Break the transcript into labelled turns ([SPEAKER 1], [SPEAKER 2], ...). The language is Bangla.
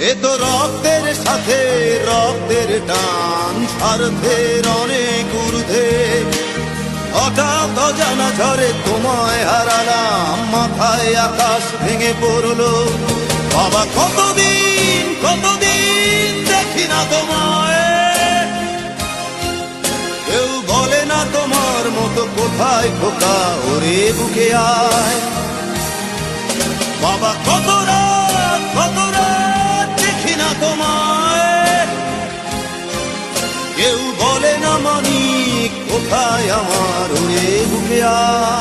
[SPEAKER 1] এ তো রক্তের সাথে রক্তের টান স্বার্থের অনেক ঊর্ধ্বে। হঠাৎ অজানা ঝড়ে তোমায় হারালাম, মাথায় আকাশ ভেঙে পড়ল। বাবা, কতদিন কতদিন দেখি না তোমায়? কেউ বলে না তোমার মতো কোথায় খোকা ওরে বুকে আয়। বাবা, কত রাত কেউ বলে না মানি কোথায় আমার ওরে বুকে আয়